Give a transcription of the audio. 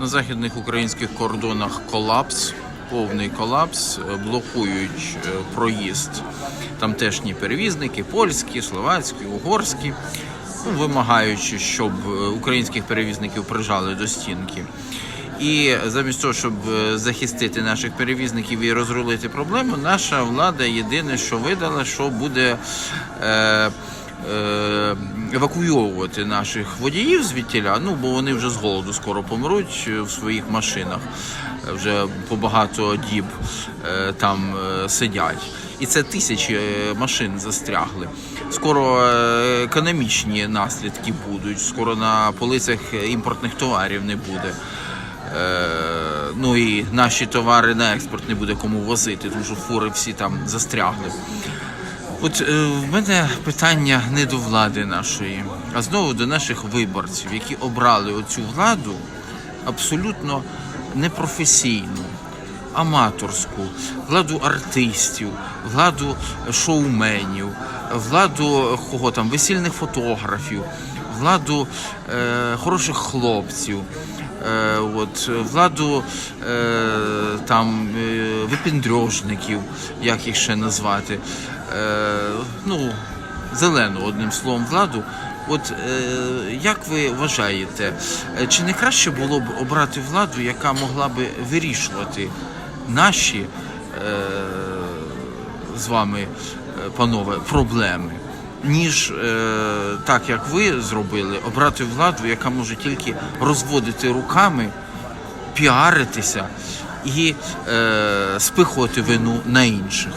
На західних українських кордонах колапс, повний колапс, блокують е, проїзд тамтешні перевізники, польські, словацькі, угорські, ну, вимагаючи, щоб е, українських перевізників прижали до стінки. І замість того, щоб е, захистити наших перевізників і розрулити проблему, наша влада єдине, що видала, що буде е, евакуйовувати наших водіїв звідтіля, ну бо вони вже з голоду скоро помруть е, в своїх машинах. Е, Вже по багато діб е, там сидять. І це тисячі машин застрягли. Скоро економічні наслідки будуть. Скоро на полицях імпортних товарів не буде. Ну і наші товари на експорт не буде кому возити, тому що фури всі там застрягли. От е, в мене питання не до влади нашої, а знову до наших виборців, які обрали оцю владу абсолютно непрофесійну, аматорську, владу артистів, владу шоуменів, владу кого там, весільних фотографів, владу е, хороших хлопців. Е, от, владу е, там е, випіндрьожників, як їх ще назвати, ну, зелену, одним словом, владу. От е, як ви вважаєте, е, чи не краще було б обрати владу, яка могла би вирішувати наші е, з вами, е, панове, проблеми? Ніж е, так як ви зробили, обрати владу, яка може тільки розводити руками, піаритися і е, спихувати вину на інших.